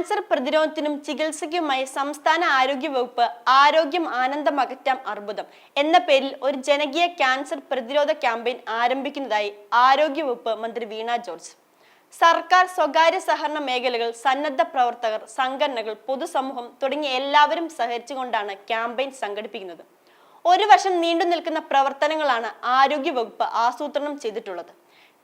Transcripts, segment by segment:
Cancer പ്രതിരോധത്തിനും ചികിത്സയ്ക്കുമായി സംസ്ഥാന ആരോഗ്യ വകുപ്പ് ആരോഗ്യം ആനന്ദമകറ്റാം അർബുദം എന്ന പേരിൽ ഒരു ജനകീയ ക്യാൻസർ പ്രതിരോധ ക്യാമ്പയിൻ ആരംഭിക്കുന്നതായി ആരോഗ്യ വകുപ്പ് മന്ത്രി വീണ ജോർജ്. സർക്കാർ സ്വകാര്യ സഹകരണ മേഖലകൾ സന്നദ്ധ പ്രവർത്തകർ സംഘടനകൾ പൊതുസമൂഹം തുടങ്ങിയ എല്ലാവരും സഹകരിച്ചുകൊണ്ടാണ് ക്യാമ്പയിൻ സംഘടിപ്പിക്കുന്നത്. ഒരു വർഷം നീണ്ടു നിൽക്കുന്ന പ്രവർത്തനങ്ങളാണ് ആരോഗ്യവകുപ്പ് ആസൂത്രണം ചെയ്തിട്ടുള്ളത്.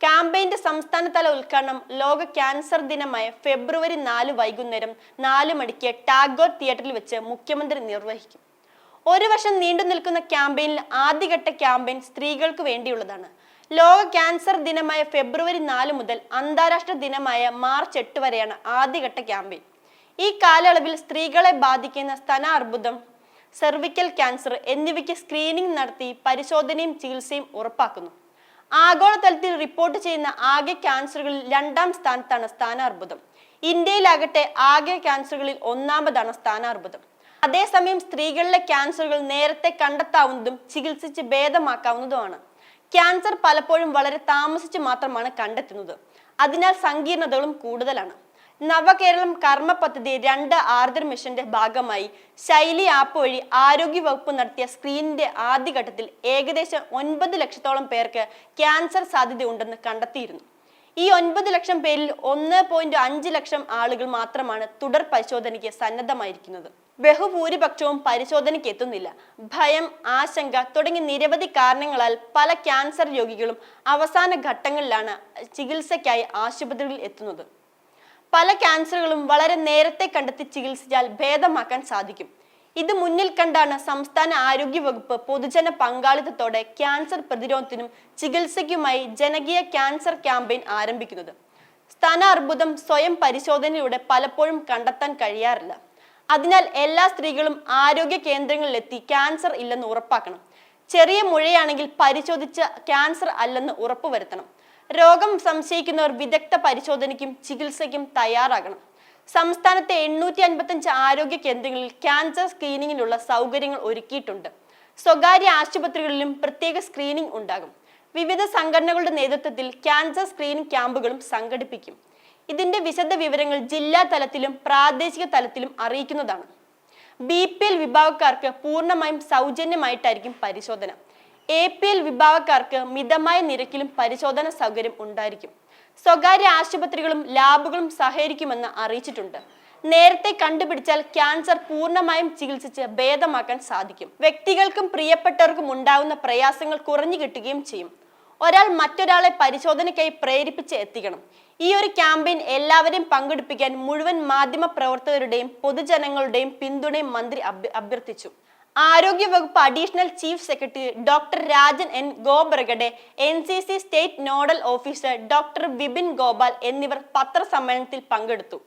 ക്യാമ്പയിന്റെ സംസ്ഥാനതല ഉദ്ഘാടനം ലോക ക്യാൻസർ ദിനമായ ഫെബ്രുവരി നാല് വൈകുന്നേരം നാല് മണിക്ക് ടാഗോർ തിയേറ്ററിൽ വെച്ച് മുഖ്യമന്ത്രി നിർവഹിക്കും. ഒരു വർഷം നീണ്ടു നിൽക്കുന്ന ക്യാമ്പയിനിൽ ആദ്യഘട്ട ക്യാമ്പയിൻ സ്ത്രീകൾക്ക് വേണ്ടിയുള്ളതാണ്. ലോക ക്യാൻസർ ദിനമായ ഫെബ്രുവരി നാല് മുതൽ അന്താരാഷ്ട്ര ദിനമായ മാർച്ച് എട്ട് വരെയാണ് ആദ്യഘട്ട ക്യാമ്പയിൻ. ഈ കാലയളവിൽ സ്ത്രീകളെ ബാധിക്കുന്ന സ്തന അർബുദം സെർവിക്കൽ ക്യാൻസർ എന്നിവയ്ക്ക് സ്ക്രീനിംഗ് നടത്തി പരിശോധനയും ചികിത്സയും ഉറപ്പാക്കുന്നു. ആഗോളതലത്തിൽ റിപ്പോർട്ട് ചെയ്യുന്ന ആകെ ക്യാൻസറുകളിൽ രണ്ടാം സ്ഥാനത്താണ് സ്ഥാനാർബുദം. ഇന്ത്യയിലാകട്ടെ ആകെ ക്യാൻസറുകളിൽ ഒന്നാമതാണ് സ്ഥാനാർബുദം. അതേസമയം സ്ത്രീകളിലെ ക്യാൻസറുകൾ നേരത്തെ കണ്ടെത്താവുന്നതും ചികിത്സിച്ച് ഭേദമാക്കാവുന്നതുമാണ്. ക്യാൻസർ പലപ്പോഴും വളരെ താമസിച്ച് മാത്രമാണ് കണ്ടെത്തുന്നത്. അതിനാൽ സങ്കീർണതകളും കൂടുതലാണ്. നവകേരളം കർമ്മ പദ്ധതി രണ്ട് ആർദ്ര മിഷന്റെ ഭാഗമായി ശൈലി ആപ്പ് വഴി ആരോഗ്യ വകുപ്പ് നടത്തിയ സ്ക്രീനിന്റെ ആദ്യഘട്ടത്തിൽ ഏകദേശം ഒൻപത് ലക്ഷത്തോളം പേർക്ക് ക്യാൻസർ സാധ്യതയുണ്ടെന്ന് കണ്ടെത്തിയിരുന്നു. ഈ ഒൻപത് ലക്ഷം പേരിൽ ഒന്ന് പോയിന്റ് അഞ്ച് ലക്ഷം ആളുകൾ മാത്രമാണ് തുടർ പരിശോധനയ്ക്ക് സന്നദ്ധമായിരിക്കുന്നത്. ബഹുഭൂരിപക്ഷവും പരിശോധനയ്ക്ക് എത്തുന്നില്ല. ഭയം ആശങ്ക തുടങ്ങി നിരവധി കാരണങ്ങളാൽ പല ക്യാൻസർ രോഗികളും അവസാന ഘട്ടങ്ങളിലാണ് ചികിത്സയ്ക്കായി ആശുപത്രികളിൽ എത്തുന്നത്. പല ക്യാൻസറുകളും വളരെ നേരത്തെ കണ്ടെത്തി ചികിത്സിച്ചാൽ ഭേദമാക്കാൻ സാധിക്കും. ഇത് മുന്നിൽ കണ്ടാണ് സംസ്ഥാന ആരോഗ്യ വകുപ്പ് പൊതുജന പങ്കാളിത്തത്തോടെ ക്യാൻസർ പ്രതിരോധത്തിനും ചികിത്സയ്ക്കുമായി ജനകീയ ക്യാൻസർ ക്യാമ്പയിൻ ആരംഭിക്കുന്നത്. സ്തന അർബുദം സ്വയം പരിശോധനയിലൂടെ പലപ്പോഴും കണ്ടെത്താൻ കഴിയാറില്ല. അതിനാൽ എല്ലാ സ്ത്രീകളും ആരോഗ്യ കേന്ദ്രങ്ങളിലെത്തി ക്യാൻസർ ഇല്ലെന്ന് ഉറപ്പാക്കണം. ചെറിയ മുഴയാണെങ്കിൽ പരിശോധിച്ച് ക്യാൻസർ അല്ലെന്ന് ഉറപ്പുവരുത്തണം. രോഗം സംശയിക്കുന്നവർ വിദഗ്ധ പരിശോധനയ്ക്കും ചികിത്സയ്ക്കും തയ്യാറാകണം. സംസ്ഥാനത്തെ എണ്ണൂറ്റി അൻപത്തഞ്ച് ആരോഗ്യ കേന്ദ്രങ്ങളിൽ ക്യാൻസർ സ്ക്രീനിങ്ങിനുള്ള സൗകര്യങ്ങൾ ഒരുക്കിയിട്ടുണ്ട്. സ്വകാര്യ ആശുപത്രികളിലും പ്രത്യേക സ്ക്രീനിംഗ് ഉണ്ടാകും. വിവിധ സംഘടനകളുടെ നേതൃത്വത്തിൽ ക്യാൻസർ സ്ക്രീനിംഗ് ക്യാമ്പുകളും സംഘടിപ്പിക്കും. ഇതിന്റെ വിശദ വിവരങ്ങൾ ജില്ലാ തലത്തിലും പ്രാദേശിക തലത്തിലും അറിയിക്കുന്നതാണ്. ബി പി എൽ വിഭാഗക്കാർക്ക് പൂർണമായും സൗജന്യമായിട്ടായിരിക്കും പരിശോധന. എ പി എൽ വിഭാഗക്കാർക്ക് മിതമായ നിരക്കിലും പരിശോധന സൗകര്യം ഉണ്ടായിരിക്കും. സ്വകാര്യ ആശുപത്രികളും ലാബുകളും സഹകരിക്കുമെന്ന് അറിയിച്ചിട്ടുണ്ട്. നേരത്തെ കണ്ടുപിടിച്ചാൽ ക്യാൻസർ പൂർണമായും ചികിത്സിച്ച് ഭേദമാക്കാൻ സാധിക്കും. വ്യക്തികൾക്കും പ്രിയപ്പെട്ടവർക്കും ഉണ്ടാകുന്ന പ്രയാസങ്ങൾ കുറഞ്ഞു കിട്ടുകയും ചെയ്യും. ഒരാൾ മറ്റൊരാളെ പരിശോധനയ്ക്കായി പ്രേരിപ്പിച്ച് എത്തിക്കണം. ഈ ഒരു ക്യാമ്പയിൻ എല്ലാവരെയും പങ്കെടുപ്പിക്കാൻ മുഴുവൻ മാധ്യമ പ്രവർത്തകരുടെയും പൊതുജനങ്ങളുടെയും പിന്തുണയും മന്ത്രി അഭ്യർത്ഥിച്ചു. ആരോഗ്യ വകുപ്പ് additional chief secretary doctor Rajan N Gobragade N C C state nodal officer doctor Vipin Gopal എന്നിവർ പത്രസമ്മേളനത്തിൽ പങ്കെടുത്തു.